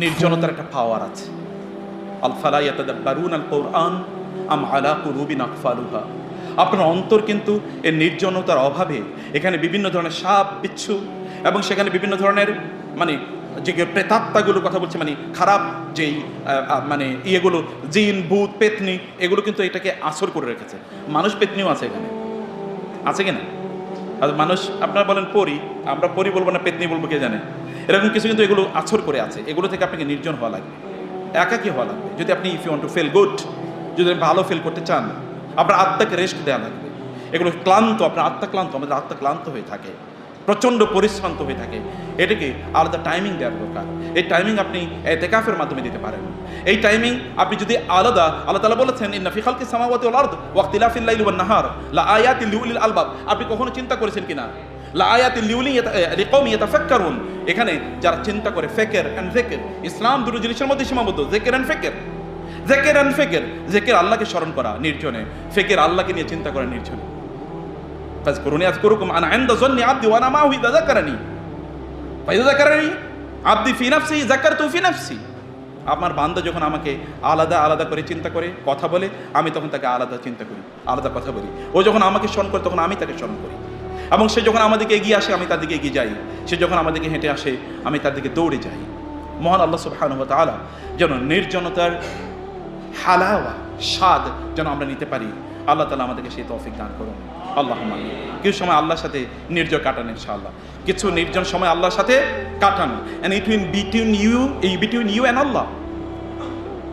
নির্জনতার একটা পাওয়ার আছে। আল ফালা ইয়াতাদাব্বারুন আল কোরআন আম আকফালুহা। আপনার অন্তর কিন্তু এই নির্জনতার অভাবে এখানে বিভিন্ন ধরনের সাপ, বিচ্ছু এবং সেখানে বিভিন্ন ধরনের মানে যে প্রেতাত্মাগুলো কথা বলছে মানে খারাপ যেই মানে ইয়েগুলো, জিন, ভূত, পেতনি, এগুলো কিন্তু এটাকে আসর করে রেখেছে। মানুষ পেতনিও আছে এখানে। আছে কিনা আর মানুষ, আপনারা বলেন পরি, আমরা পরি বলব না, পেতনি বলব কে জানে? এরকম কিছু কিন্তু এগুলো আছর করে আছে। এগুলো থেকে আপনাকে নির্জন হওয়া লাগবে। একাকি হওয়া লাগবে। যদি আপনি if you want to feel good যদি ভালো ফিল করতে চান, আপনার আত্মাকে রেস্ট দেওয়া লাগবে। এগুলো ক্লান্ত, আপনার আত্মা ক্লান্ত, আমাদের আত্মা ক্লান্ত হয়ে থাকে। প্রচণ্ড পরিশ্রান্ত হয়ে থাকে। এটাকে আলাদা টাইমিং দেওয়ার দরকার। এই টাইমিং আপনি এতেকাফের মাধ্যমে দিতে পারেন। এই টাইমিং আপনি যদি আলাদা, আল্লাহ তালা বলেছেন, ইন্না ফি খালকি সামাওয়াতি ওয়াল আরদ ওয়াক্তিলাফিল ওয়ান নাহার লা আয়াতি লিউলিল আলবাব। আপনি কখনো চিন্তা করেছেন কিনা? লা আয়াতি লিউলি লিকওমি ইয়াতাফাক্কারুন। এখানে যারা চিন্তা করে ফেকের এন্ড জেকের ইসলাম দুটো জিনিসের মধ্যে সীমাবদ্ধ, জেকের এন্ড ফেকের। জেকের এন্ড ফেকের, জেকের আল্লাহকে স্মরণ করা নির্জনে, ফেকের আল্লাহকে নিয়ে চিন্তা করা নির্জনে। ফাজকুরুনি আযকুরুকুম আনা ইনদা যন্নি আবদি ওয়া আনা মাহু ইযা যাকারানি। ফাইদা যাকারানি? আবদি ফি নাফসি, যাকারতু ফি নাফসি। আমার বান্দা যখন আমাকে আলাদা আলাদা করে চিন্তা করে, কথা বলে, আমি তখন তাকে আলাদা চিন্তা করি, আলাদা কথা বলি। ও যখন আমাকে স্মরণ করে, তখন আমি তাকে স্মরণ করি। এবং সে যখন আমাদেরকে এগিয়ে আসে, আমি তাদেরকে এগিয়ে যাই। সে যখন আমাদেরকে হেঁটে আসে, আমি তাদেরকে দৌড়ে যাই। মহান আল্লাহ সুবহানাহু ওয়া তাআলা যেন নির্জনতার হালাওয়া, স্বাদ যেন আমরা নিতে পারি। আল্লাহ তালা আমাদেরকে সেই তৌফিক দান করুন। আল্লাহ কিছু সময় আল্লাহর সাথে নির্জন কাটান ইনশাআল্লাহ। কিছু নির্জন সময় আল্লাহর সাথে কাটান। And it win between you এই বিটুইন ইউ অ্যান্ড আল্লাহ।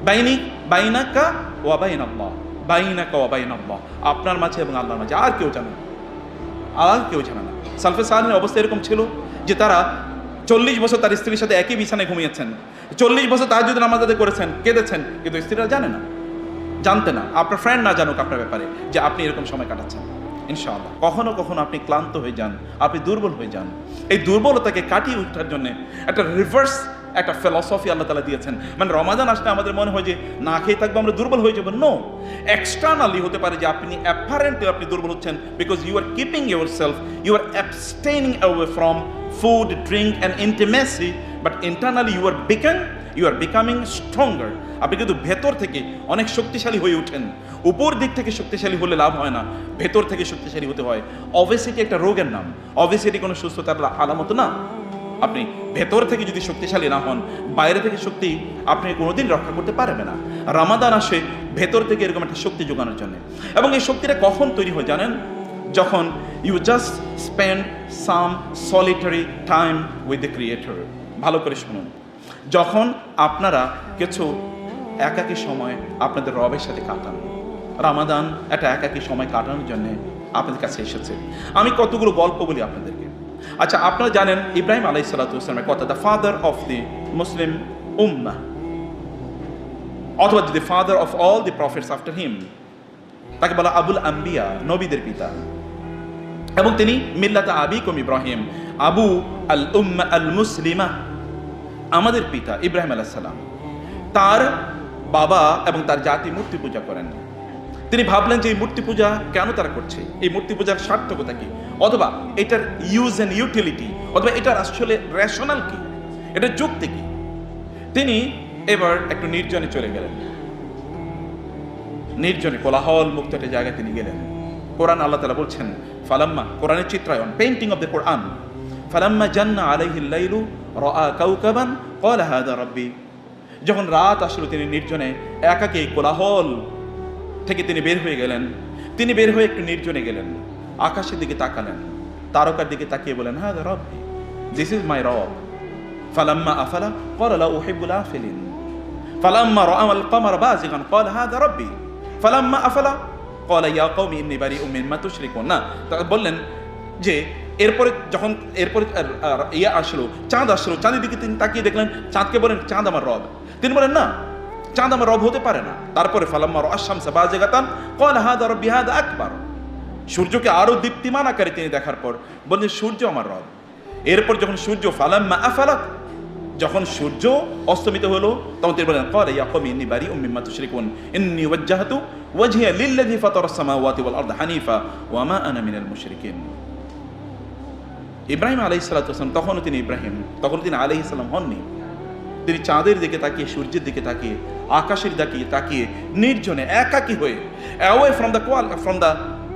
বাইনি, বাইনাকা ওয়া বাইন আল্লাহ বাইনাকা ওয়া বাইন আল্লাহ আপনার মাঝে এবং আল্লাহর মাঝে আর কেউ জানে না। আর কেউ জানে না। সালফে সাহানের অবস্থা এরকম ছিল যে তারা চল্লিশ বছর তার স্ত্রীর সাথে একই বিছানায় ঘুমিয়েছেন। চল্লিশ বছর তার যদি নামাজ করেছেন, কেঁদেছেন, কিন্তু স্ত্রীরা জানে না, জানতে না। আপনার ফ্রেন্ড না জানুক আপনার ব্যাপারে যে আপনি এরকম সময় কাটাচ্ছেন। ইনশাআল্লাহ। কখনো কখনো আপনি ক্লান্ত হয়ে যান, আপনি দুর্বল হয়ে যান। এই দুর্বলতাকে কাটিয়ে ওঠার জন্য একটা রিভার্স একটা ফিলসফি আল্লাহ তালা দিয়েছেন। মানে রমাদান আসলে আমাদের মনে হয় যে না খেয়ে থাকব আমরা দুর্বল হয়ে যাব। নো এক্সটার্নালি হতে পারে যে আপনি অ্যাপারেন্টলি আপনি দুর্বল হচ্ছেন because you are keeping yourself you are abstaining away from food drink and intimacy but internally you are become you are becoming stronger আপনি কিন্তু ভেতর থেকে অনেক শক্তিশালী হয়ে ওঠেন উপর দিক থেকে শক্তিশালী হলে লাভ হয় না, ভেতর থেকে শক্তিশালী হতে হয়। অবেসিটি একটা রোগের নাম। অবেসিটি কোনো সুস্থতার আলামত না। আপনি ভেতর থেকে যদি শক্তিশালী না হন, বাইরে থেকে শক্তি আপনি কোনোদিন রক্ষা করতে পারবে না। রামাদান আসে ভেতর থেকে এরকম একটা শক্তি যোগানোর জন্য। এবং এই শক্তিটা কখন তৈরি হয় জানেন? যখন you just spend some solitary time with the creator ভালো করে শুনুন। যখন আপনারা কিছু একাকী সময় আপনাদের রবের সাথে কাটান। রামাদান একটা একাকী সময় কাটানোর জন্য আপনাদের কাছে এসেছে। আমি কতগুলো গল্প বলি আপনাদেরকে। আচ্ছা আপনারা জানেন ইব্রাহিম আলাই সালাতামের কথা the father of the Muslim উম্মা অথবা the father of all the prophets after him তাকে বলা আবুল আম্বিয়া, নবীদের পিতা। এবং তিনি মিল্লাতা আবিকুম ইব্রাহিম, আবু আল উম্মা আল মুসলিমা, আমাদের পিতা ইব্রাহিম আলাহ সালাম তার বাবা এবং তার জাতি মূর্তি পূজা করেন। তিনি ভাবলেন যে এই মূর্তি পূজা কেন তারা করছে? এই মূর্তি পূজার সার্থকতা কি? অথবা এটার ইউজ অ্যান্ড ইউটিলিটি অথবা এটার আসলে রেশনাল কি? এটার যুক্তি কি? তিনি এবার একটু নির্জনে চলে গেলেন। নির্জনে কোলাহল মুক্ত একটা জায়গায় তিনি গেলেন। কোরআন আল্লাহ তালা বলছেন, ফালাম্মা, কোরআনের চিত্রায়ন পেইন্টিং অফ দ্য কোরআন ফালাম্মা জান্না আলাইহিল লাইলু রাআ কাউকাবান ক্বালা হাদা যখন রাত আসলো, তিনি নির্জনে একাকে কোলাহল থেকে তিনি বের হয়ে গেলেন। তিনি বের হয়ে একটু নির্জনে গেলেন। আকাশের দিকে তাকালেন। তারকার দিকে তাকিয়ে বলেন হ্যাঁ রব দিস ইজ মাই রব। ফালাম্মা আফালা করলা ওহেবুল আফেলিন ফালাম্মা রামাল কামার বাজিগান কল হ্যাঁ রব্বি। ফালাম্মা আফালা কল ইয়া কৌমি ইমনি বাড়ি উমিন মা তুশরিকুন। না বললেন যে, এরপরে যখন, এরপরে ইয়ে আসলো, চাঁদ আসলো, চাঁদের দিকে তিনি তাকিয়ে দেখলেন, চাঁদকে বলেন, চাঁদ আমার রব। তিনি বলেন, না চাঁদ আমার রব হতে পারে না। তারপরে ফালাম্মার আশামসা বাজে গাতান কল হাদ আর বিহাদ একবার সূর্যকে আরও দীপ্তিমান আকারে তিনি দেখার পর বললেন, সূর্য আমার রব। এরপর যখন সূর্য ফালাম্মা আফালাত, যখন সূর্য অস্তমিত হলো, তখন তিনি বলেন ইয়া কমি ইন্নি বাড়ি উম্মি মা তুশরিকুন, ইন্নি ওয়াজ্জাহতু ওয়াজহিয়া লিল্লাযী ফাতারাস সামাওয়াতি ওয়াল আরদ হানিফা ওয়া মা আনা মিনাল মুশরিকিন। ইব্রাহিম আলাইহিস সালাতু তখনও তিনি ইব্রাহিম তখন তিনি আলাইহিস সালাম হননি। তিনি চাঁদের দিকে তাকিয়ে, সূর্যের দিকে তাকিয়ে, আকাশের দিকে তাকিয়ে, নির্জনে, একাকী হয়ে away from the quarrel from the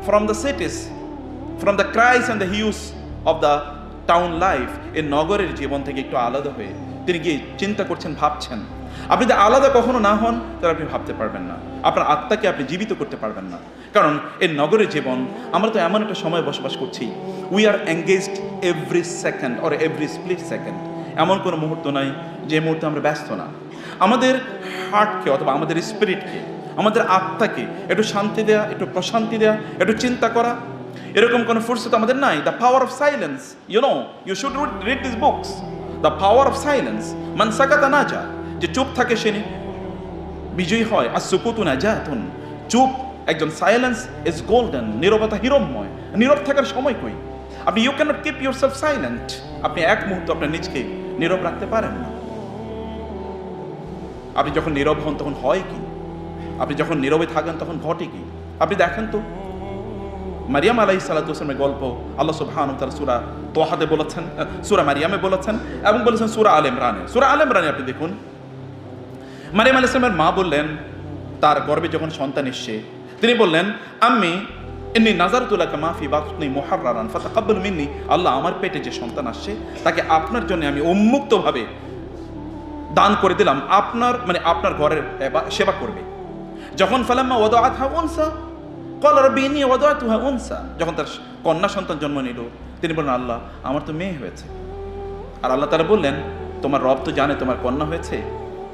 from the cities from the cries and the hues of the town life এই নগরের জীবন থেকে একটু আলাদা হয়ে, তিনি গিয়ে চিন্তা করছেন, ভাবছেন, আপনি যদি আলাদা কখনো না হন, তাহলে আপনি ভাবতে পারবেন না। আপনার আত্মাকে আপনি জীবিত করতে পারবেন না। কারণ এই নগরের জীবন, আমরা তো এমন একটা সময় বসবাস করছি we are engaged every second or every split second এমন কোনো মুহূর্ত নাই যে মুহূর্তে আমরা ব্যস্ত না। আমাদের হার্টকে অথবা আমাদের স্পিরিটকে আমাদের আত্মাকে একটু শান্তি দেয়া, একটু প্রশান্তি দেয়া, একটু চিন্তা করা, এরকম কোনো ফুরসত আমাদের নাই। The power of silence you know you should read this books the power of silence মান সাকাতা না যা যে চুপ থাকে সে বিজয়ী হয়, আর সুকুতু না যাতুন চুপ, একজন সাইলেন্স ইজ গোল্ডেন নীরবতা হিরম্ময় নীরব থাকার সময় কই? আপনি you cannot keep yourself silent আপনি এক মুহূর্ত আপনার নিজকে নীরব রাখতে পারেন না। আপনি যখন নীরব হন, তখন হয় কি? আপনি যখন নীরবে থাকেন, তখন ঘটে কি? আপনি দেখেন তো, মারিয়াম আলাই সালাতামের গল্প, আল্লাহ সুবহান তার সুরা তোহাদে বলেছেন সুরা মারিয়ামে বলেছেন এবং বলেছেন সুরা আল ইমরানে। সুরা আল ইমরানে আপনি দেখুন, মারিয়াম আল ইসলামের মা বললেন, তার গর্বে যখন সন্তান এসছে, তিনি বললেন আমি এমনি নাজার তুলাকে মাফি বাতনি মোহারান ফাতাকাব্বুল মিন্নি। আল্লাহ আমার পেটে যে সন্তান আসছে, তাকে আপনার জন্য আমি উন্মুক্তভাবে দান করে দিলাম। আপনার মানে আপনার ঘরের সেবা করবে। যখন ফালাম্মা ওয়াদাআত হা উনসা কল রব্বিনি ওয়াদাআতু হা উনসা, যখন তার কন্যা সন্তান জন্ম নিল, তিনি বললেন, আল্লাহ, আমার তো মেয়ে হয়েছে। আর আল্লাহ তারা বললেন, তোমার রব তো জানে তোমার কন্যা হয়েছে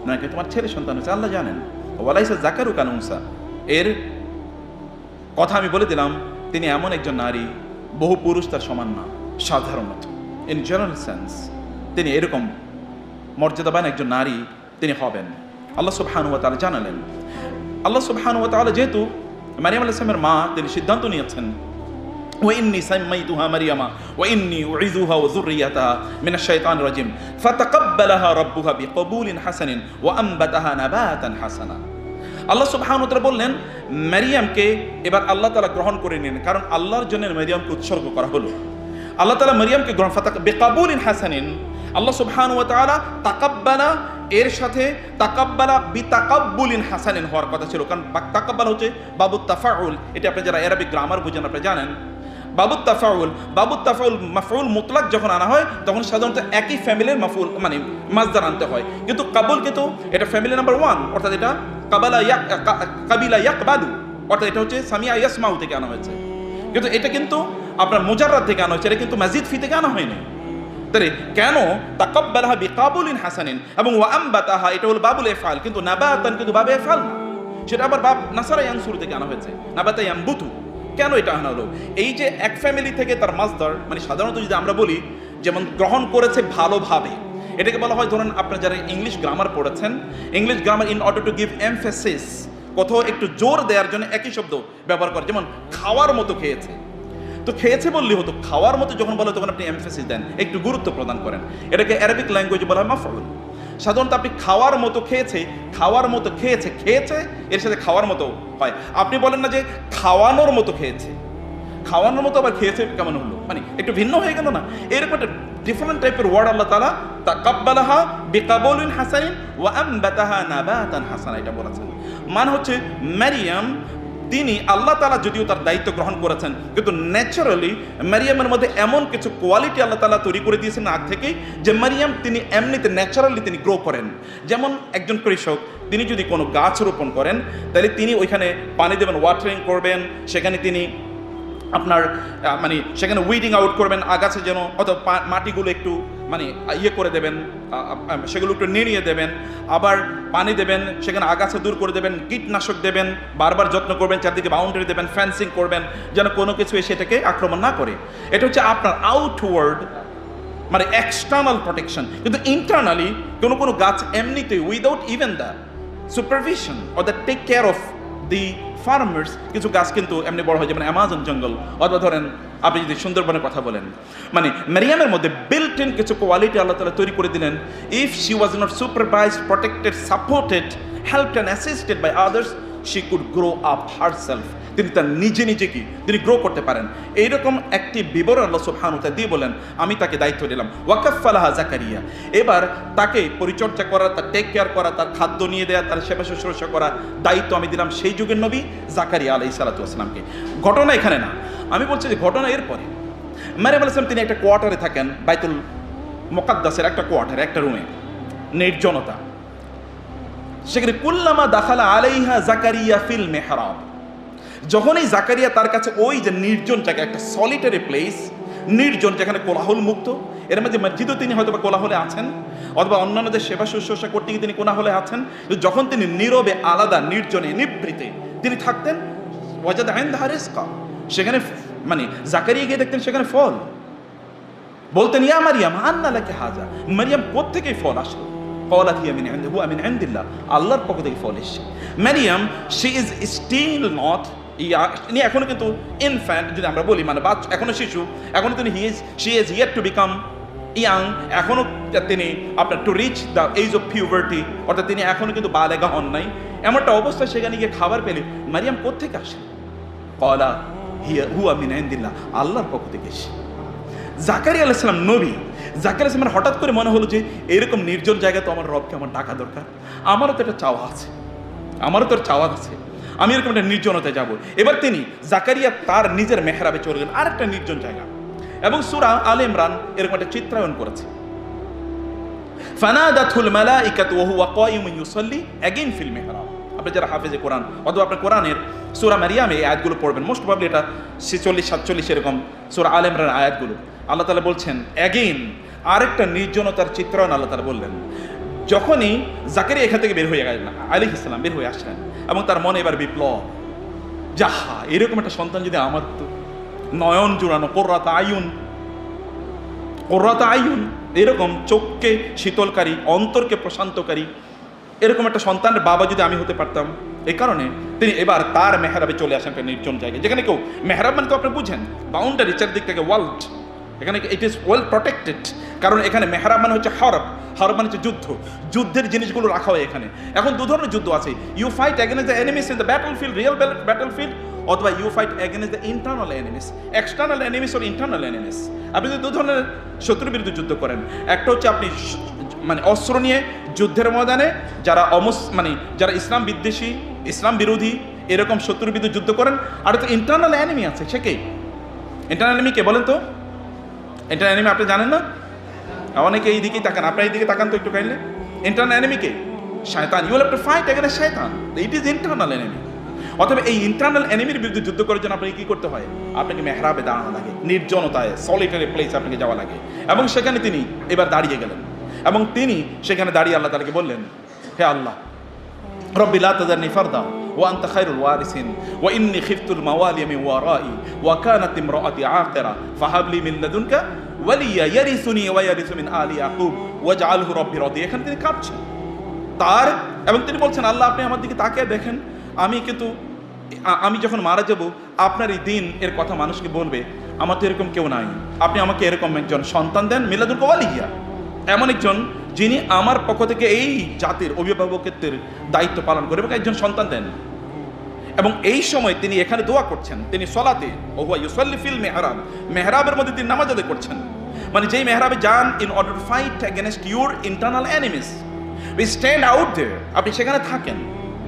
নাকি তোমার ছেলে সন্তান হয়েছে? আল্লাহ জানেন, ওয়ালাইসা জাকারু কানুনসা এর কথা আমি বলে দিলাম তিনি এমন একজন নারী বহু পুরুষ তার সমান না সাধারণত ইন জেনারেল সেন্স তিনি এরকম মর্যাদাবান একজন নারী তিনি হবেন আল্লাহ সুবহানুয়া তাআলা জানালেন আল্লাহ সুবহানুয়া তাআলা যেহেতু মারিয়াম আলাইহিস সালামের মা তিনি সিদ্ধান্ত নিয়েছেন وإني سميتها مريم وإني أعيذها وذريتها من الشيطان الرجيم فتقبلها ربها بقبول حسن وأنبتها نباتا حسنا আল্লাহ সুবাহানুতরা বললেন, মারিয়ামকে এবার আল্লাহ তালা গ্রহণ করে নিন, কারণ আল্লাহর জন্য মারিয়ামকে উৎসর্গ করা হলো। আল্লাহ তালা মারিয়ামকে গ্রহণ বেকাবুল ইন হাসানিন। আল্লাহ সুবহানাহু ওয়া তাকাব্বালা, এর সাথে তাকাব্বালা বিতাকাব্বুলিন হাসানিন হওয়ার কথা ছিল। কারণ তাকাব্বালা হচ্ছে বাবু তাফাউল, এটা আপনি যারা এরাবি গ্রামার বুঝেন, আপনি জানেন। বাবুত তাফাউল বাবুত তাফাউল, মাফউল মুতলাক যখন আনা হয়, তখন সাধারণত একই ফ্যামিলির মাফুল মানে মাজদার আনতে হয়। কিন্তু কাবুল কিন্তু এটা ফ্যামিলি নাম্বার ওয়ান অর্থাৎ এটা কাবালা ইয়াক কাবিলা ইয়াকবাদু, অর্থাৎ এটা হচ্ছে সামিয়া ইয়াসমাউ থেকে আনা হয়েছে। কিন্তু এটা কিন্তু আপনার মুজাররাত থেকে আনা হয়েছে, এটা কিন্তু মাজিদ ফি থেকে আনা হয়নি। তাহলে কেন তাকাব্বালাহা বিকাবুলিন হাসানিন এবং ওয়া আমবাতাহা, এটা হলো বাবুল এফাল, কিন্তু নাবাতান কিন্তু বাবে এফাল সেটা আবার বাব নাসারা ইয়ানসুর থেকে আনা হয়েছে নাবাতা ইয়ামবুতু কেন এটা হলো? এই যে এক ফ্যামিলি থেকে তার মাসদার মানে সাধারণত যদি আমরা বলি, যেমন গ্রহণ করেছে ভালোভাবে, এটাকে বলা হয়, ধরুন আপনারা যারা ইংলিশ গ্রামার পড়েছেন English grammar in order to give emphasis কোথাও একটু জোর দেওয়ার জন্য একই শব্দ ব্যবহার করে, যেমন খাওয়ার মতো খেয়েছে। তো খেয়েছে বললেই হতো, খাওয়ার মতো যখন বলে তখন আপনি এমফেসিস দেন, একটু গুরুত্ব প্রদান করেন। এটাকে অ্যারাবিক ল্যাঙ্গুয়েজে বলা হয় মাফউল সাধারণত আপনি খাওয়ার মতো খেয়েছে, খাওয়ার মতো খেয়েছে খেয়েছে, এর সাথে খাওয়ার মতো হয় আপনি বলেন না যে খাওয়ানোর মতো খেয়েছে। খাওয়ানোর মতো আবার খেয়েছে কেমন হলো? মানে একটু ভিন্ন হয়ে গেল না? এরকম একটা ডিফারেন্ট টাইপের ওয়ার্ড আল্লাহ তালা তাকাব্বালাহা বিকাবুলিন হাসানিন ওয়া আমবাতাহা নাবাতান হাসানা এটা বলেছেন। মানে হচ্ছে, মারিয়াম তিনি আল্লাহ তালা যদিও তার দায়িত্ব গ্রহণ করেছেন, কিন্তু ন্যাচারালি মারিয়ামের মধ্যে এমন কিছু কোয়ালিটি আল্লাহ তালা তৈরি করে দিয়েছেন আগ থেকেই যে মারিয়াম তিনি এমনিতে ন্যাচারালি তিনি গ্রো করেন। যেমন একজন কৃষক, তিনি যদি কোনো গাছ রোপণ করেন, তাহলে তিনি ওইখানে পানি দেবেন ওয়াটারিং করবেন, সেখানে তিনি আপনার মানে সেখানে উইডিং আউট করবেন, আগাছা যেন, অথবা মাটিগুলো একটু মানে ইয়ে করে দেবেন সেগুলো একটু নিড়িয়ে দেবেন, আবার পানি দেবেন, সেখানে আগাছা দূর করে দেবেন, কীটনাশক দেবেন, বারবার যত্ন করবেন, চারদিকে বাউন্ডারি দেবেন ফ্যান্সিং করবেন, যেন কোনো কিছু এসে এটাকে আক্রমণ না করে। এটা হচ্ছে আপনার আউটওয়ার্ড মানে এক্সটার্নাল প্রোটেকশন কিন্তু ইন্টারনালি কোনো কোনো গাছ এমনিতে without even the supervision or the take care of the farmers কিছু গাছ কিন্তু এমনি বড় হয় যেমন অ্যামাজন জঙ্গল অথবা ধরেন আপনি যদি সুন্দরবনের কথা বলেন মানে মেরিয়ামের মধ্যে বিল্ট ইন কিছু কোয়ালিটি আল্লাহ তালা তৈরি করে দিলেন। If she was not supervise protected supported help and assisted by others she could grow up herself তিনি তার নিজে নিজে কি? তিনি গ্রো করতে পারেন। এইরকম একটি বিবরণ আল্লাহ সুবহানুতা দিয়ে বলেন, আমি তাকে দায়িত্ব দিলাম। ওয়াকাফালাহা জাকারিয়া। এবার তাকে পরিচর্যা করা, তার টেক কেয়ার করা, তার খাদ্য নিয়ে দেওয়া তার সেবা শুশ্রূষা করা, দায়িত্ব আমি দিলাম সেই যুগের নবী জাকারিয়া আলাই সালাতু ঘটনা এখানে না। আমি বলছি যে ঘটনা এরপরে। ম্যারিয়াম আলাইসলাম তিনি একটা কোয়ার্টারে থাকেন, বাইতুল মোকাদ্দাসের একটা কোয়ার্টারে, একটা রুমে। নির্জনতা সেখানে কুল্লামা দাখালা আলাইহা জাকারিয়া ফিল মেহরাব। যখনই জাকারিয়া তার কাছে ওই যে নির্জন জায়গা একটা সলিটারি প্লেস নির্জন যেখানে কোলাহল মুক্ত, এর মধ্যে মসজিদও তিনি হয়তো বা কোলাহলে আছেন, অথবা অন্যান্যদের সেবা শুশ্রূষা করতে গিয়ে তিনি কোলাহলে আছেন যখন তিনি নীরবে, আলাদা, নির্জনে নিবৃতে তিনি থাকতেন, ওয়াজাদ আইন ধারেস্কা সেখানে মানে জাকারিয়া গিয়ে দেখতেন সেখানে ফল। বলতেন, ইয়া মারিয়াম, আন্না লাকে হাজা। মারিয়াম কোত্থেকে ফল আসলো? কলাত হিয়া মিন ইনদি হুয়া মিন আল্লাহর পক্ষ থেকে ফল এসছে। Maryam, she is still not yeah এখনও কিন্তু ইনফ্যান্ট, যদি আমরা বলি মানে বাচ্চা, এখনও শিশু। এখনও তিনি he is, she is yet to become young. এখনও তিনি আপনার to reach the age of puberty অর্থাৎ তিনি এখনও কিন্তু বালেগা হন নাই। এমনটা অবস্থা সেখানে গিয়ে খাবার পেলে মারিয়াম কোথেকে আসে কলা হিয়া আল্লাহর পক্ষ থেকে এসে। জাকারিয়া আলাইসালাম নবী জাকারি আলাইসালামের হঠাৎ করে মনে হলো যে, এরকম নির্জন জায়গা তো আমার রবকে আমার ডাকা দরকার। আমারও তো একটা চাওয়া আছে। আমারও তো চাওয়া আছে। আমি এরকম একটা নির্জনতায় যাব। এবার তিনি জাকারিয়া তার নিজের মেহরাবে চলে গেলেন। আরেকটা নির্জন জায়গা। এবং সুরা আল ইমরান এরকম একটা চিত্রায়ন করেছে। ফানাদাতুল মালাইকাতু ওয়া হুয়া কায়িমুন ইউসাল্লি এগেইন ফিল মিহরাব আপনি যারা হাফেজে কোরআন, অথবা আপনি কোরআনের সূরা মারিয়ামে এই আয়াতগুলো পড়বেন মোস্ট প্রবাবলি এটা ছেচল্লিশ, সাতচল্লিশ এরকম সূরা আল ইমরান আয়াতগুলো। আল্লাহ তালা বলছেন এগেইন আরেকটা নির্জনতার চিত্রায়ন আল্লাহ তাআলা বললেন। যখনই জাকারিয়া এখান থেকে বের হয়ে গেলেন, আলাইহিস ইসলাম বের হয়ে আসলেন এবং তার মনে এবার বিপ্লব। যাহা, এরকম একটা সন্তান যদি আমার তো নয়ন জুড়ানো, কোর্রাত আয়ুন কোর্রাত আয়ুন এরকম চোখকে শীতলকারী, অন্তরকে প্রশান্তকারী এরকম একটা সন্তানের বাবা যদি আমি হতে পারতাম, এই কারণে তিনি এবার তার মেহরাবে চলে আসেন একটা নির্জন জায়গায়, যেখানে কেউ মেহরাব মানে তো আপনি বুঝেন বাউন্ডারি চারদিক থেকে ওয়ার্ল্ড এখানে ইট ইজ ওয়েল প্রোটেক্টেড কারণ এখানে মেহরাব মানে হচ্ছে হরব হরব মানে হচ্ছে যুদ্ধ, যুদ্ধের জিনিসগুলো রাখা হয় এখানে। এখন দু ধরনের যুদ্ধ আছে you fight against the enemies in the battlefield real battlefield অথবা you fight against the internal enemies external enemies or internal enemies আপনি যদি দু ধরনের শত্রুর বিরুদ্ধে যুদ্ধ করেন, একটা হচ্ছে আপনি মানে অস্ত্র নিয়ে যুদ্ধের ময়দানে যারা অমুস মানে যারা ইসলাম বিদ্বেষী, ইসলাম বিরোধী, এরকম শত্রুর বিরুদ্ধে যুদ্ধ করেন, আর তো ইন্টারনাল এনিমি আছে, সে কে? ইন্টারনাল এনিমি কে বলেন তো? ইন্টারনাল এনিমি আপনি জানেন না? অনেকে এই দিকেই তাকান, আপনার এই দিকে তাকান তো একটু কাইন্ডলি ইন্টারনাল এনিমি কে? শয়তান। You have to fight against শয়তান। ইট ইজ ইন্টারনাল এনিমি অথবা এই ইন্টারনাল এনিমির বিরুদ্ধে যুদ্ধ করার জন্য আপনাকে কি করতে হয়? আপনাকে মেহরাবে দাঁড়ানো লাগে, নির্জনতায় সলিটারি প্লেস আপনাকে যাওয়া লাগে। এবং সেখানে তিনি এবার দাঁড়িয়ে গেলেন। এবং তিনি সেখানে দাঁড়িয়ে আল্লাহ তালাকে বললেন হে আল্লাহ ربي لا تذرني فردا وأنت خير الوارثين وإني خفت الموالي من ورائي وكانت امرأتي عاقرة فهب لي من لدنك وليا يرثني ويرث من آل يعقوب واجعله ربي رضيا এখানে তিনি কাঁদছেন তার এবং তিনি বলছেন আল্লাহ আপনি আমার দিকে তাকিয়ে দেখেন আমি কিন্তু আ- আমি যখন মারা যাব আপনার এই দিন এর কথা মানুষকে বলবে আমার তো এরকম কেউ নাই আপনি আমাকে এরকম একজন সন্তান দেন মিলাদুল কওয়ালিয়া এমন একজন যিনি আমার পক্ষ থেকে এই জাতির অভিভাবকত্বের দায়িত্ব পালন করে এবং একজন সন্তান দেন। এবং এই সময় তিনি এখানে দোয়া করছেন। তিনি সলাতে, ওহুয়া ইউসল্লি ফিল মেহরাব। মেহরাবের মধ্যে তিনি নামাজ আদায় করছেন। মানে যেই মেহরাবে যান in order to fight against your internal enemies we stand out there আপনি সেখানে থাকেন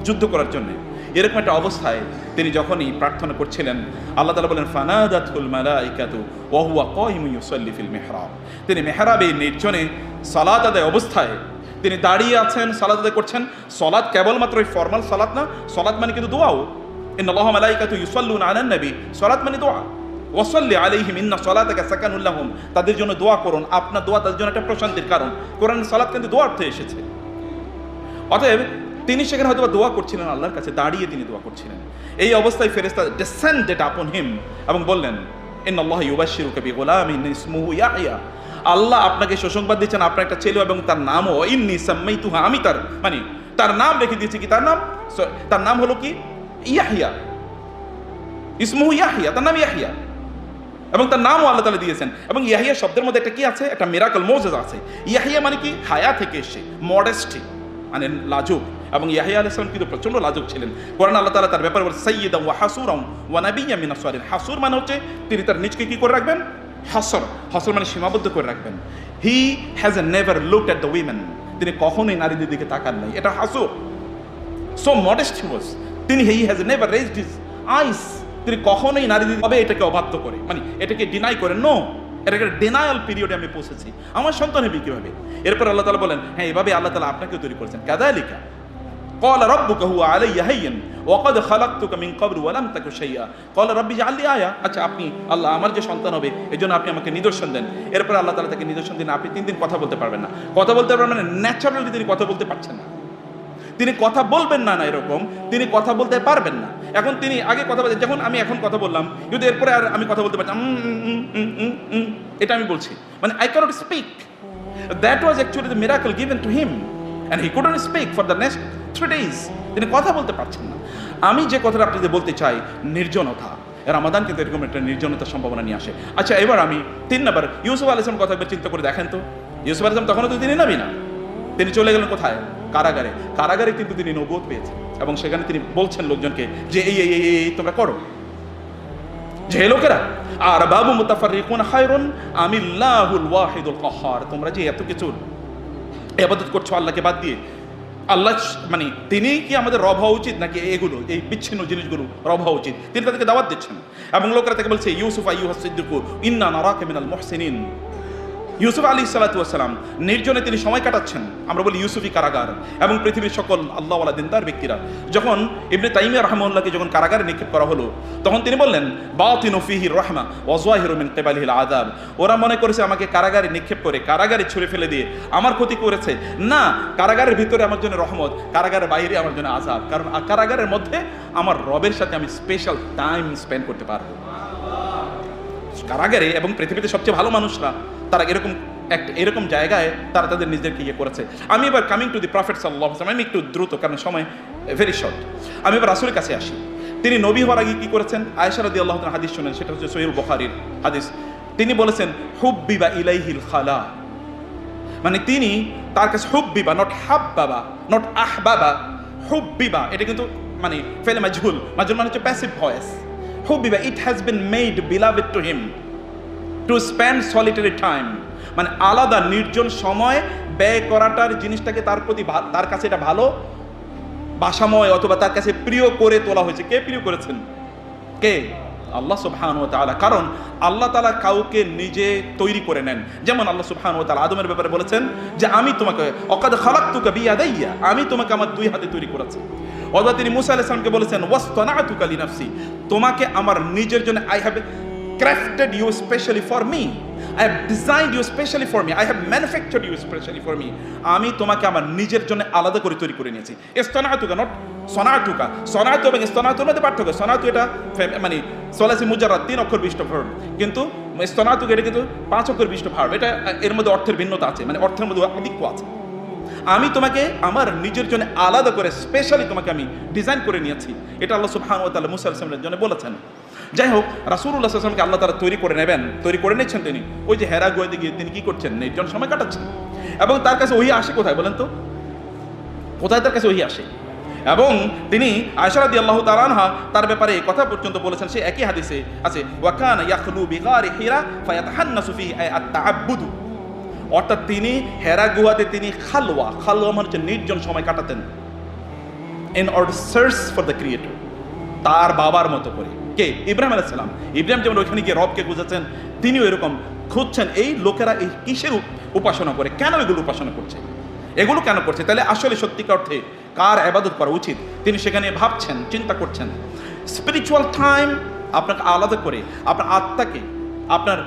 যুদ্ধ করার জন্য। এরকম একটা অবস্থায় তিনি যখনই প্রার্থনা করছিলেন, আল্লাহ তালা বলেন, ফানাদাতুল মালাইকাতু ওয়া হুয়া কাইমু ইউসাল্লি ফিল মিহরাব। তিনি মেহরাবে নির্জনে সালাত আদায় অবস্থায় তিনি দাঁড়িয়ে আছেন, সালাত আদায় করছেন। সলাৎ কেবলমাত্র ওই ফর্মাল সালাত না সলাৎ মানে কিন্তু দোয়াও। ইন আল্লাহ মালাইকাতু ইউসাল্লুনা আলান নবী সলাৎ মানে দোয়া। ওয়াসাল্লি আলাইহিম ইন্না সলাতাকা সাকানুল লাহুম। তাদের জন্য দোয়া করুন, আপনার দোয়া তাদের জন্য একটা প্রশান্তির কারণ। কোরআন সালাত কিন্তু দোয়া অর্থে এসেছে। অতএব তিনি সেখানে হয়তো দোয়া করছিলেন আল্লাহর কাছে, দাঁড়িয়ে তিনি দোয়া করছিলেন। এই অবস্থায় ফেরেস্তা ডিসেন্ডেড আপন হিম এবং বললেন এন আল্লাহ ইউবাশিরুকা বিগুলামিন ইসমুহু ইয়াহইয়া আল্লাহ আপনাকে সুসংবাদ দিচ্ছেন, আপনার একটা ছেলে এবং তার নামও ইন্নি সাম্মাইতুহা আমি তার মানে তার নাম রেখে দিয়েছি কি তার নাম? তার নাম হলো কি? ইয়াহিয়া। ইসমুহু ইয়াহিয়া, তার নাম ইয়াহিয়া। এবং তার নামও আল্লাহ তালা দিয়েছেন। এবং ইয়াহিয়া শব্দের মধ্যে একটা কি আছে? একটা মিরাকল মোজেজ আছে। ইয়াহিয়া মানে কি? হায়া থেকে এসে মডেস্টি মানে লাজুক। এবং ইয়াহিয়া আলাইহিস সালাম কিন্তু প্রচণ্ড লাজুক ছিলেন। কোরআন আল্লাহ তাআলা তার ব্যাপারে বলে সাইয়্যিদা ওয়া হাসুরাম ওয়া সালিহিন। হাসুর মানে হচ্ছে তিনি তার নিজকে কি করে রাখবেন? হাসর। হাসর মানে সীমাবদ্ধ করে রাখবেন। He has a never looked at the women তিনি কখনোই নারীদের দিকে তাকান নাই। এটা হাসুর। সো মডেস্ট ওয়াজ তিনি he has never raised his eyes তিনি কখনোই নারীদের তবে এটাকে অবাধ্য করে। মানে এটাকে ডিনাই করে নো এটাকে ডিনায়াল পিরিয়ডে আমি পৌঁছেছি। আমার সন্তান হবে কীভাবে? এরপর আল্লাহ তালা বলেন হ্যাঁ এভাবে আল্লাহ তালা আপনাকে তৈরি করেছেন। কাদালিকা قال ربك هو علي هين وقد خلقتك من قبل ولم تك شيئا قال ربي اجعل لي آية আচ্ছা আপনি আল্লাহ আমার যে সন্তান হবে এই জন্য আপনি আমাকে নিদর্শন দেন এরপর আল্লাহ তালা তাকে নিদর্শন দিন আপনি তিন দিন কথা বলতে পারবেন না কথা বলতে পারবেন মানে ন্যাচারালি তিনি কথা বলতে পারছেন না তিনি কথা বলবেন না না এরকম তিনি কথা বলতে পারবেন না এখন তিনি আগে কথা বলতে যখন আমি এখন কথা বললাম কিন্তু এরপরে আর আমি কথা বলতে পারছি না, উম, উম, উম, উম, উম, এটা আমি বলছি মানে I cannot speak that was actually the miracle given to him and he couldn't speak for the next three days তিনি কথা বলতে পারছেন না। আমি যে কথাটা আপনাদের বলতে চাই, নির্জনতা। রামাদান কিন্তু এরকম একটা নির্জনতার সম্ভাবনা নিয়ে আসে। আচ্ছা এবার আমি তিন নম্বর, ইউসুফ আলাইসলাম কথা একবার চিন্তা করে দেখেন তো। ইউসুফ আলাইসলাম তখনও তো তিনি নাবি না। তিনি চলে গেলেন কোথায়? কারাগারে। কারাগারে কিন্তু তিনি নবোধ পেয়েছেন। এবং সেখানে তিনি বলছেন লোকজনকে যে এই এই এই তোমরা করো। যে লোকেরা আর বাবু মুতাফার মুতাফারিকুন খায়রুন আমিল্লাহুল ওয়াহিদুল কাহ্হার তোমরা যে এত কিছুর ইবাদত করছ আল্লাহকে বাদ দিয়ে? আল্লাহ মানে তিনি কি আমাদের রব হওয়া উচিত নাকি এগুলো, এই বিচ্ছিন্ন জিনিসগুলো রব হওয়া উচিত? তিনি তাদেরকে দাওয়াত দিচ্ছেন। এবং লোকরা তাকে বলছে, ইউসুফ আইউ সিদ্দিকু, ইন্না নারাকে মিনাল মুহসিনিন। ইউসুফ আলী সালাতাম নির্জনে তিনি সময় কাটাচ্ছেন। আমরা বলি ইউসুফি কারাগার এবং পৃথিবীর সকল আল্লাহওয়ালা দিনদার ব্যক্তিরা। যখন ইবনে তাইমিয়া রহমুল্লাহকে যখন কারাগারে নিক্ষেপ করা হলো, তখন তিনি বললেন, বাতিন ফিহির রহমা ওয়াজওয়াহির মিন কেবালিহিল আদাব ওরা মনে করেছে, আমাকে কারাগারে নিক্ষেপ করে, কারাগারে ছুঁড়ে ফেলে দিয়ে আমার ক্ষতি করেছে। না, কারাগারের ভিতরে আমার জন্য রহমত, কারাগারের বাইরে আমার জন্য আজাব কারণ কারাগারের মধ্যে আমার রবের সাথে আমি স্পেশাল টাইম স্পেন্ড করতে পারব। কারাগারে এবং পৃথিবীতে সবচেয়ে ভালো মানুষরা তারা এরকম একটা এরকম জায়গায় তারা তাদের নিজেদেরকে ইয়ে করেছে। আমি এবার কামিং টু দি প্রফেট সাল্লাহ আমি একটু দ্রুত, কারণ সময় ভেরি শর্ট আমি এবার রাসুলের কাছে আসি। তিনি নবী হওয়ার আগে কী করেছেন? আয়েশা রাদি আল্লাহ হাদিস শুনেন, সেটা হচ্ছে সহিল বখারির হাদিস। তিনি বলেছেন হুব্বি বা ইলাইহিল খালা মানে তিনি তার কাছে হুব্বিবা নট হাব বাবা নট আহ বাবা হুব্বিবা, এটা কিন্তু মানে ফেলে মাজহুল মাজহুল মানে হচ্ছে passive voice হুব্বিবা it has been made beloved to him to spend solitary time মানে আলাদা নির্জন সময় ব্যয় করাটার জিনিসটাকে তার প্রতি তার কাছে এটা ভালো বাসাময় অথবা তার কাছে প্রিয় করে তোলা হয়েছে। কে প্রিয় করেছেন? কে? আল্লাহ সুবহান ও তাআলা। কারণ আল্লাহ তালা কাউকে নিজে তৈরি করে নেন। যেমন আল্লাহ সুবহান ও তালা আদমের ব্যাপারে বলেছেন যে, আমি তোমাকে অকাদ খালাকতুকা বিয়াদাইয়া, আমি তোমাকে আমার দুই হাতে তৈরি করেছি। অথবা তিনি মুসা আলাইহিস সালামকে বলেছেন, ওয়াসতানাতুকা লিনাফসি, তোমাকে আমার নিজের জন্য I have crafted you specially for me. I have designed you specially for me. I have manufactured you specially for me. আমি তোমাকে আমার নিজের জন্য আলাদা করে তৈরি করে নিয়েছি। ইস্তানাতুকা নট সনাতুকা। সনাতু এবং ইস্তানাতুর মধ্যে পার্থক্য। সনাতু এটা মানে সলাসি মুজারাত তিন অক্ষর বিশিষ্ট ভার্ব কিন্তু ইস্তানাতুকা এটা কিন্তু পাঁচ অক্ষর বিশিষ্ট ভার্ব এটা এর মধ্যে অর্থের ভিন্নতা আছে মানে অর্থের মধ্যে আধিক্য আছে। আমি তোমাকে আমার নিজের জন্য আলাদা করে স্পেশালি তোমাকে আমি ডিজাইন করে নিয়েছি। এটা আল্লাহ সুবহানাহু ওয়া তাআলা মুসা আলাইহিস জন্য বলেছেন। যাই হোক আলাইহি ওয়াসাল্লামকে আল্লাহ তারা তৈরি করে নেবেন। তৈরি করে নিচ্ছেন তিনি। ওই যে হেরা গোয়াতে গিয়ে তিনি কি করছেন? নির্জন সময় কাটাচ্ছেন। এবং তার কাছে ওই আসে কোথায় বলেন তো? কোথায় তার কাছে ওই আসে? এবং তিনি আয়সারাদি আল্লাহ তালানহা তার ব্যাপারে কথা পর্যন্ত বলেছেন, সে একই হাদিসে আছে ওয়াকান ইয়াখলু বিগারি হিরা ফায়াতাহান্নাসু ফিহি আই আত-তাআব্বুদু অর্থাৎ তিনি হেরা গুহাতে তিনি খালওয়া খালওয়া মানে হচ্ছে নির্জন সময় কাটাতেন। In order search for the creator তার বাবার মতো করে। কে? ইব্রাহিম আলাইসালাম ইব্রাহিম যেমন ওইখানে গিয়ে রবকে খুঁজেছেন, তিনিও এরকম খুঁজছেন, এই লোকেরা এই কিসের উপাসনা করে? কেন এগুলো উপাসনা করছে? এগুলো কেন করছে? তাহলে আসলে সত্যিকার অর্থে কার আবাদত করা উচিত? তিনি সেখানে ভাবছেন, চিন্তা করছেন। স্পিরিচুয়াল টাইম আপনাকে আলাদা করে, আপনার আত্মাকে, আপনার,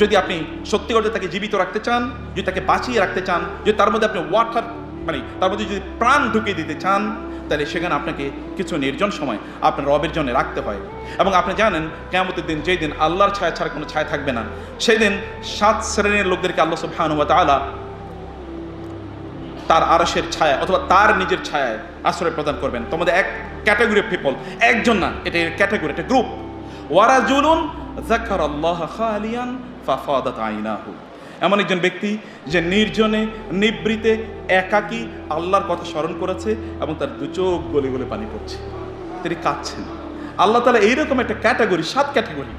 যদি আপনি সত্যি করতে তাকে জীবিত রাখতে চান, যদি তাকে বাঁচিয়ে রাখতে চান, যদি তার মধ্যে আপনি ওয়াটার মানে তার মধ্যে যদি প্রাণ ঢুকিয়ে দিতে চান তাহলে সেখানে আপনাকে কিছু নির্জন সময় আপনার রবের জন্য রাখতে হয়। এবং আপনি জানেন কেমতের দিন যেই দিন আল্লাহর ছায়া ছাড়া কোনো ছায়া থাকবে না, সেই দিন সাত শ্রেণির লোকদেরকে আল্লাহ সুবহানাহু ওয়া তাআলা তার আরশের ছায়া অথবা তার নিজের ছায়ায় আশ্রয় প্রদান করবেন। তোমাদের এক ক্যাটাগরি অফ পিপল একজন না, এটা ক্যাটাগরি একটা গ্রুপ ওয়ারাজুলুন যাকার আল্লাহ খালিয়ান ফাফাদাত আইনাহু। এমন একজন ব্যক্তি যে নির্জনে, নিবৃতে, একাকী আল্লাহর কথা স্মরণ করেছে এবং তার দু চোখ গলে গলে পানি পড়ছে। তিনি কাঁদছেন। আল্লাহ তালা এইরকম একটা ক্যাটাগরি, সাত ক্যাটাগরি।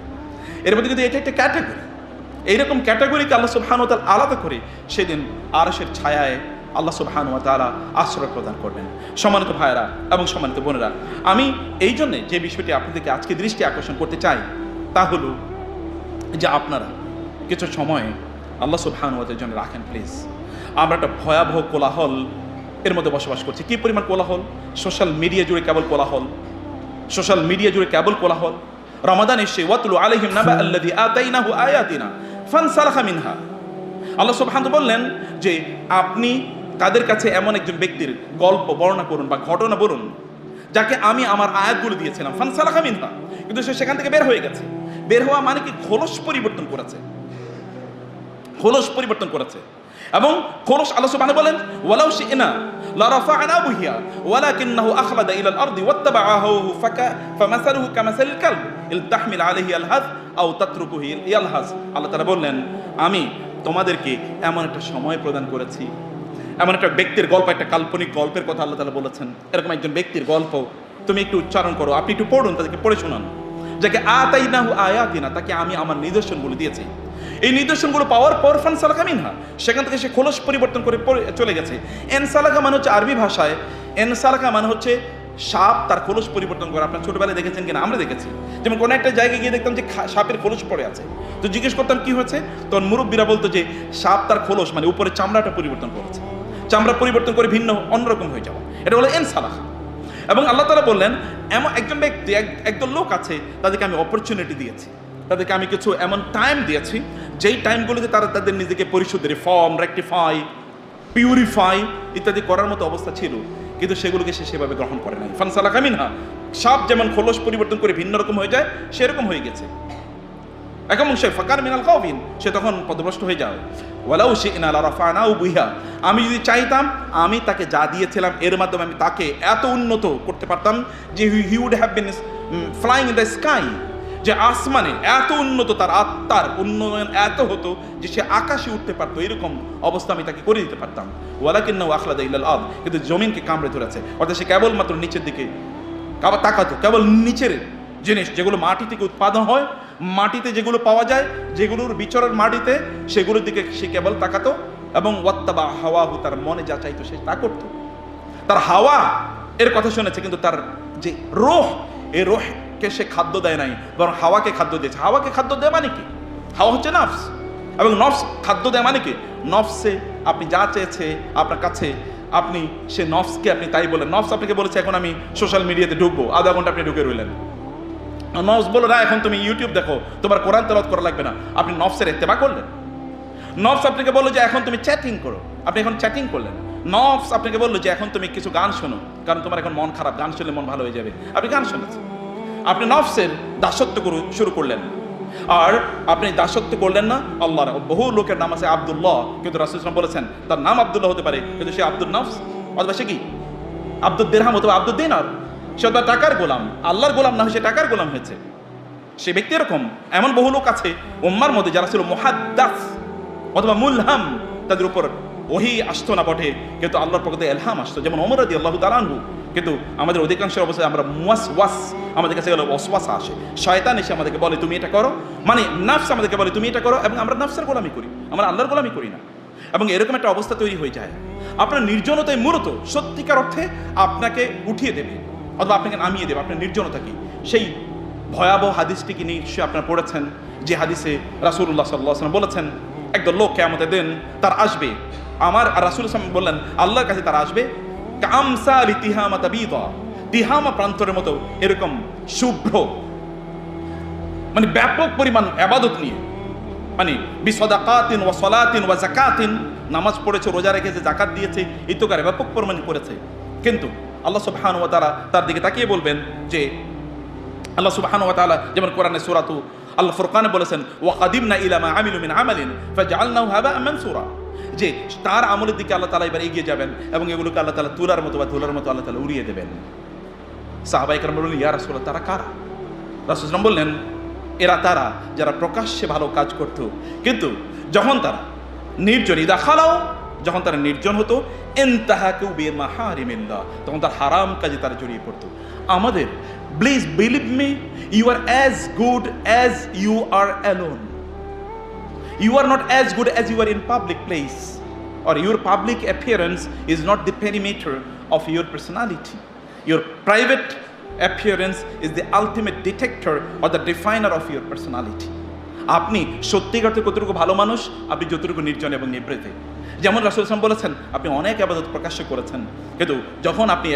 এর মধ্যে কিন্তু এটা একটা ক্যাটাগরি, এইরকম ক্যাটাগরিকে আল্লাহ সুবহান তাল আলাদা করে সেদিন আরসের ছায়ায় আল্লাহ সুবহান তালা আশ্রয় প্রদান করবেন। সম্মানিত ভাইয়েরা এবং সম্মানিত বোনেরা, আমি এই জন্যে যে বিষয়টি আপনাদেরকে আজকে দৃষ্টি আকর্ষণ করতে চাই, তা হলো যে আপনারা কিছু সময় আল্লাহ সুবহানুয়াতের জন্য রাখেন প্লিজ আমরা একটা ভয়াবহ কোলাহল এর মধ্যে বসবাস করছি। কি পরিমাণ কোলাহল? সোশ্যাল মিডিয়া জুড়ে কেবল কোলাহল। সোশ্যাল মিডিয়া জুড়ে কেবল কোলাহল। রমাদান এসে ওয়াতুলু আলাইহিম নাবা আল্লাযী আতাইনাহু আয়াতিনা ফানসালাখা মিনহা। আল্লাহ সুবহানাহু বললেন যে, আপনি তাদের কাছে এমন একজন ব্যক্তির গল্প, বর্ণনা করুন বা ঘটনা বলুন, যাকে আমি আমার আয়াতগুলো দিয়েছিলাম। ফানসালাখা মিনহা। কিন্তু সে সেখান থেকে বের হয়ে গেছে। বের হওয়া মানে কি? খোলস পরিবর্তন করেছে। খোলস পরিবর্তন করেছে। এবং খোলস আল্লাহ সুবহানাহু বলেন, ওয়ালাউ শি'না লারাফা'না বিহিয়া ওয়ালাকিন্নাহু আখলাদা ইলাল আরদি ওয়াত্তাবা'াহু ফাকা, ফামাসালুহু কামাসালিল কালব, ইল তাহমিল আলাইহি আলহাজ আও তাতরুকুহু ইয়ালহাজ আল্লাহ তাআলা বললেন, আমি তোমাদেরকে এমন একটা সময় প্রদান করেছি। এমন একটা ব্যক্তির গল্প, একটা কাল্পনিক গল্পের কথা আল্লাহ তাআলা বলেছেন। এরকম একজন ব্যক্তির গল্প, তুমি একটু উচ্চারণ করো, আপনি একটু পড়ুন, তাদেরকে পড়ে শোনান। যাকে আতাইনাহু আয়াতিনা, তাকে আমি আমার নিদর্শনগুলো দিয়েছি। এই নিদর্শনগুলো পাওয়ার পর ফান সালাকা মিনহা, সেখান থেকে সে খোলস পরিবর্তন করে চলে গেছে। এন সালাকা মানে হচ্ছে আরবি ভাষায়, এন সালাকা মানে হচ্ছে সাপ তার খোলস পরিবর্তন করে। আপনার ছোটবেলায় দেখেছেন কিনা? আমরা দেখেছি। যেমন কোনো একটা জায়গায় গিয়ে দেখতাম যে সাপের খোলস পড়ে আছে। তো জিজ্ঞেস করতাম, কি হয়েছে? তখন মুরব্বীরা বলতো যে, সাপ তার খোলস মানে উপরে চামড়াটা পরিবর্তন করেছে। চামড়া পরিবর্তন করে ভিন্ন, অন্যরকম হয়ে যাওয়া। এটা হলো এন সালাকা। এবং আল্লাহ তালা বললেন, এমন একজন ব্যক্তি, এক- একদল লোক আছে, তাদেরকে আমি অপরচুনিটি দিয়েছি। তাদেরকে আমি কিছু এমন টাইম দিয়েছি, যেই টাইমগুলোতে তারা তাদের নিজেকে পরিশুদ্ধ রিফর্ম রেকটিফাই পিউরিফাই ইত্যাদি করার মতো অবস্থা ছিল। কিন্তু সেগুলোকে সে সেভাবে গ্রহণ করে নাই। ফানসালা কামিনহা সাপ যেমন খোলস পরিবর্তন করে ভিন্ন রকম হয়ে যায়, সেরকম হয়ে গেছে। এখন সে ফাকার মিনাল কাউবিন সে তখন পদভ্রষ্ট হয়ে যাও। ওয়ালাউ সে ইনাল রাফানাউ বুইহা আমি যদি চাইতাম, আমি তাকে যা দিয়েছিলাম, এর মাধ্যমে আমি তাকে এত উন্নত করতে পারতাম যে he would have been flying in the sky যে আসমানে এত উন্নত তার আত্মার উন্নয়ন এত হতো যে সে আকাশে উঠতে পারতো, এরকম অবস্থা আমি তাকে করে দিতে পারতাম। ওয়ালাকিন্নাউ আখলাদা ইলাল আদ কিন্তু জমিনকে কামড়ে ধরেছে। অর্থাৎ সে কেবলমাত্র নিচের দিকে কাবার তাকাতো, কেবল নিচের জিনিস যেগুলো মাটি থেকে উৎপাদন হয়, মাটিতে যেগুলো পাওয়া যায়, যেগুলোর বিচরণ মাটিতে, সেগুলোর দিকে সে কেবল তাকাতো এবং ওয়াত্তাবা হাওয়াহু, তার মনে যা চাইতো সে তা করতো। তার হাওয়া এর কথা শুনেছে, কিন্তু তার যে রোহ এই রোহকে সে খাদ্য দেয় নাই, বরং হাওয়াকে খাদ্য দিয়েছে। হাওয়াকে খাদ্য দেয় মানে কি? হাওয়া হচ্ছে নফস। এবং নফস, খাদ্য দেয় মানে কি? নফসে আপনি যা চেয়েছে আপনার কাছে, আপনি সে নফসকে আপনি তাই বলেন। নফস আপনাকে বলেছে, এখন আমি সোশ্যাল মিডিয়াতে ঢুকবো। আধা ঘণ্টা আপনি ঢুকে রইলেন। নফস বলো না, এখন তুমি ইউটিউব দেখো। তোমার কোরআন তেলাওয়াত করা লাগবে না। আপনি নফসের ইত্তেবা করলেন। নফস আপনাকে বলল যে, এখন তুমি চ্যাটিং করো। আপনি এখন চ্যাটিং করলেন। নফস আপনাকে বলল যে, এখন তুমি কিছু গান শোনো, কারণ তোমার এখন মন খারাপ। গান শুনলে মন ভালো হয়ে যাবে। আপনি গান শুনেছেন। আপনি নফসের দাসত্ব শুরু করলেন। আর আপনি দাসত্ব করলেন না, আল্লাহর বহু লোকের নাম আছে আব্দুল্লাহ। কিন্তু রাসুল ইসলাম বলেছেন, তার নাম আবদুল্লাহ হতে পারে, কিন্তু সে আব্দুল নফস। অথবা সে কি? আব্দুল দেরহাম অথবা আব্দুল দিনার। সে তার টাকার গোলাম, আল্লাহর গোলাম না হয়ে সে টাকার গোলাম হয়েছে। সে ব্যক্তি এরকম, এমন বহু লোক আছে, উম্মার মধ্যে যারা ছিল মুহাদ্দাস অথবা মুলহাম, তাদের উপর ওহি আসতো না বটে, কিন্তু আল্লাহর পক্ষে এলহাম আসতো। যেমন ওমর রাদি আল্লাহ তালানহু কিন্তু আমাদের অধিকাংশের অবস্থায় আমরা মুয়াস ওয়াস আমাদের কাছে গেলে ওয়াসওয়াসা আসে। শয়তান এসে আমাদেরকে বলে, তুমি এটা করো। মানে নাফস আমাদেরকে বলে, তুমি এটা করো। এবং আমরা নাফসের গোলামি করি, আমরা আল্লাহর গোলামি করি না। এবং এরকম একটা অবস্থা তৈরি হয়ে যায়। আপনার নির্জনতায় মূলত সত্যিকার অর্থে আপনাকে উঠিয়ে দেবে, অথবা আপনাকে নামিয়ে দেবে। আপনার নির্জনতা কি? সেই ভয়াবহ হাদিসটি কি নিশ্চয়ই আপনারা পড়েছেন? যে হাদিসে রাসুল্লাহ সাল্লাহ বলেছেন, একদল লোক কেমতের দেন তার আসবে আমার রাসুল ইসলাম বললেন, আল্লাহর কাছে তারা আসবে? তিহামা তাবিদা। তিহামা প্রান্তরের মতো এরকম শুভ্র মানে ব্যাপক পরিমাণ আবাদত নিয়ে মানে সলাতিন জাকাতিন নামাজ পড়েছে, রোজা রেখেছে জাকাত দিয়েছে ইতকারে ব্যাপক পরিমাণে করেছে। কিন্তু আল্লাহ সুবহানাহু ওয়া তার দিকে তাকিয়ে বলবেন যে, আল্লাহ সুবহানাহু ওয়া তাআলা যেমন কোরআনে সূরাতু আল্লাহ ফুরকানে বলেছেন, ওয়া কাদিমনা ইলা মা আমিলু মিন আমালিন, ফাজআলনাহু হাবাআন মানসুরা। যে তার আমলের দিকে আল্লাহ তালা এবার এগিয়ে যাবেন এবং এগুলোকে আল্লাহ তালা তুলার মতো বা ধুলার মতো আল্লাহ তালা উড়িয়ে দেবেন। সাহাবাই সাহাবাইকার বললেন, ইয়া রাসুল্লাহ তারা কারা? রাসুলাম বললেন, এরা তারা যারা প্রকাশ্যে ভালো কাজ করত, কিন্তু যখন তারা নির্জন, ইদা খালাও যখন তারা নির্জন হতো এনতাহাকেও বের মাহারিমিল্লা তখন তার হারাম কাজে তারা জড়িয়ে পড়তো। আমাদের please believe me you are as good as you are alone You are not as good as you are in public place, or your public appearance is not the perimeter of your personality. Your private appearance is the ultimate detector or the definer of your personality. আপনি সত্যিকারতে কতটুকু ভালো মানুষ আপনি যতটুকু নির্জন এবং নিবৃতে যেমন রাসুল ইসলাম বলেছেন আপনি অনেক আবাদত প্রকাশ্য করেছেন কিন্তু যখন আপনি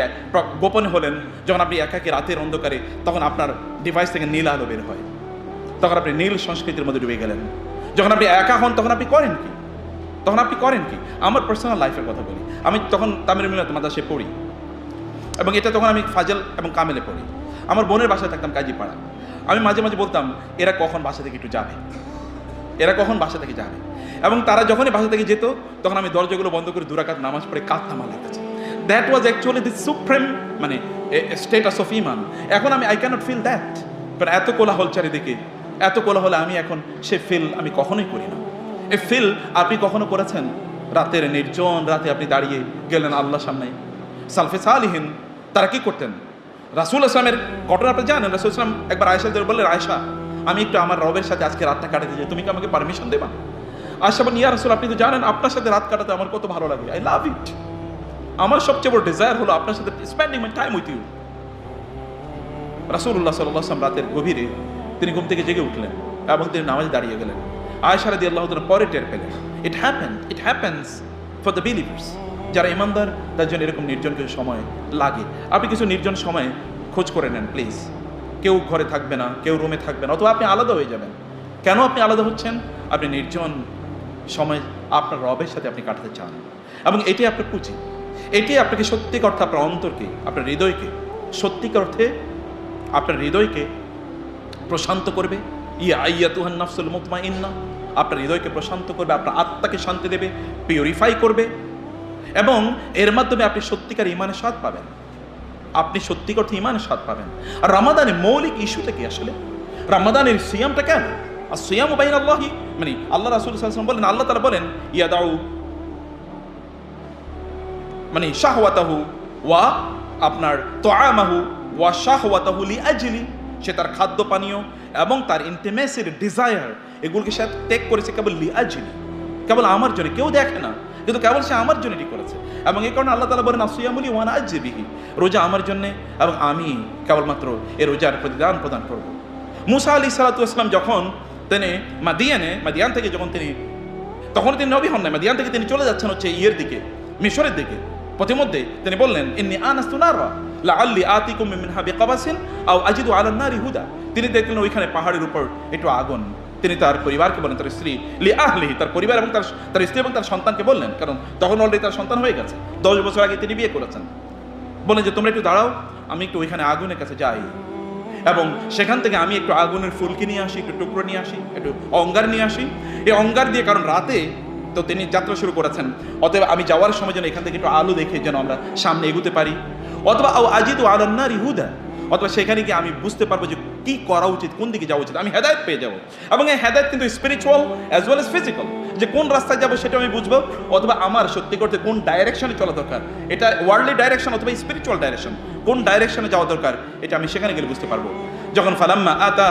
গোপনে হলেন যখন আপনি একাকি রাতের অন্ধকারে তখন আপনার ডিভাইস থেকে নীল আলো বের হয় তখন আপনি নীল সংস্কৃতির মধ্যে ডুবে গেলেন যখন আপনি একা হন, তখন আপনি করেন কি? তখন আপনি করেন কি? আমার পার্সোনাল লাইফের কথা বলি। আমি তখন তামিল মিলাত মাদাসে পড়ি এবং এটা তখন আমি ফাজল এবং কামেলে পড়ি। আমার বোনের বাসায় থাকতাম কাজীপাড়া। আমি মাঝে মাঝে বলতাম, এরা কখন বাসা থেকে একটু যাবে? এরা কখন বাসা থেকে যাবে? এবং তারা যখনই বাসা থেকে যেত, তখন আমি দরজাগুলো বন্ধ করে দুরাকাত নামাজ পড়ে কাঁদতাম আমার কাছে that was actually the supreme মানে স্টেটাস অফ ইমান এখন আমি I cannot feel that but এত কোলাহল চারিদিকে এত কোলাহলে আমি এখন সে ফিল আমি কখনোই করি না। এ ফিল আপনি কখনো করেছেন? রাতের নির্জন রাতে আপনি দাঁড়িয়ে গেলেন আল্লাহর সামনে। সালফে সালিহীন, তারা কি করতেন? রাসুল আসলামের ঘটনা আপনি জানেন? রাসুল ইসলাম একবার আয়সাদের বললেন আয়সা আমি একটু আমার রবের সাথে আজকে রাতটা কাটাতে চাই তুমি কি আমাকে পারমিশন দেবা? আয়সা বলেন ইয়া রাসুল, আপনি তো জানেন আপনার সাথে রাত কাটাতে আমার কত ভালো লাগে। আই লাভ ইট আমার সবচেয়ে বড় ডিজায়ার হলো আপনার সাথে spending my time with you রাসুল্লাহ সাল্লাম রাতের গভীরে তিনি ঘুম থেকে জেগে উঠলেন এবং তিনি নামাজে দাঁড়িয়ে গেলেন। আয়সারা দিয়ে আল্লাহ পরে টের পেলেন। It happen it happens for the believers যারা ইমানদার তার জন্য এরকম নির্জন কিছু সময় লাগে। আপনি কিছু নির্জন সময় খোঁজ করে নেন প্লিজ কেউ ঘরে থাকবে না, কেউ রুমে থাকবে না, অথবা আপনি আলাদা হয়ে যাবেন। কেন আপনি আলাদা হচ্ছেন? আপনি নির্জন সময় আপনার রবের সাথে আপনি কাটাতে চান। এবং এটাই আপনার পুঁজি। এটাই আপনাকে সত্যিকার অর্থে আপনার অন্তরকে, আপনার হৃদয়কে, সত্যিকার অর্থে আপনার হৃদয়কে প্রশান্ত করবে। ইয়া আইয়া তুহান নাফসুল মুতমা ইন্না আপনার হৃদয়কে প্রশান্ত করবে, আপনার আত্মাকে শান্তি দেবে পিউরিফাই করবে। এবং এর মাধ্যমে আপনি সত্যিকার ইমানের স্বাদ পাবেন। আপনি সত্যিকার অর্থে ইমানের স্বাদ পাবেন। আর রামাদানের মৌলিক ইস্যুটা কি আসলে? রামাদানের সিয়ামটা কেন? আর সিয়াম বাইন আল্লাহি মানে আল্লাহ রাসুল সাল্লাম বলেন, আল্লাহ তালা বলেন ইয়া দাউ মানে শাহওয়াতাহু ওয়া আপনার তো তোয়ামাহু ওয়া শাহওয়াতাহু লি আজলি। সে তার খাদ্য পানীয় এবং তার ইন্টিমেসির ডিজায়ার এগুলোকে সে ত্যাগ করেছে কেবল লি আজলি কেবল আমার জন্য, কেউ দেখে না, কিন্তু কেবল সে আমার জন্য এটি করেছে। এবং এই কারণে আল্লাহ তালা বলেন আসিয়ামুলি ওয়ান আজবিহি রোজা আমার জন্যে এবং আমি কেবলমাত্র এ রোজার প্রতিদান প্রদান করব। মুসা আলী সালাতু ইসলাম যখন তিনি মাদিয়ানে, মাদিয়ান থেকে যখন তিনি, তখন তিনি নবী হন না মাদিয়ান থেকে তিনি চলে যাচ্ছেন হচ্ছে ইয়ের দিকে, মিশরের দিকে। পথিমধ্যে তিনি বললেন, ইন্নি আনাস্তু লাআল্লি আতিকুম মিনহা বিকাবাসিন আও আজিদু আলান নারি হুদা। তিনি দেখলেন ওইখানে পাহাড়ের উপর একটু আগুন। তিনি তার পরিবারকে বলেন তার স্ত্রী লি আহলিহি তার পরিবার এবং তার তার স্ত্রী এবং তার সন্তানকে বললেন, কারণ তখন অলরেডি তার সন্তান হয়ে গেছে। দশ বছর আগে তিনি বিয়ে করেছেন। বলেন যে, তোমরা একটু দাঁড়াও, আমি একটু ওইখানে আগুনের কাছে যাই। এবং সেখান থেকে আমি একটু আগুনের ফুলকি নিয়ে আসি, একটু টুকরো নিয়ে আসি, একটু অঙ্গার নিয়ে আসি। এই অঙ্গার দিয়ে কারণ রাতে তো তিনি যাত্রা শুরু করেছেন। অতএব আমি যাওয়ার সময় যেন এখান থেকে একটু আলো দেখে যেন আমরা সামনে এগুতে পারি। অথবা আও আজিদ আলান্নার হুদা, অথবা সেখানে গিয়ে আমি বুঝতে পারব যে কি করা উচিত, কোন দিকে যাওয়া উচিত, আমি হেদায়ত পেয়ে যাব। এবং এই হেদায়ত কিন্তু spiritual as well as physical যে কোন রাস্তায় যাব সেটা আমি বুঝব, অথবা আমার সত্যি করতে কোন ডাইরেকশনে চলা দরকার, এটা ওয়ার্ল্ডলি ডাইরেকশন অথবা স্পিরিচুয়াল ডাইরেকশন কোন ডাইরেকশনে যাওয়া দরকার, এটা আমি সেখানে গেলে বুঝতে পারব। যখন ফালাম্মা আতা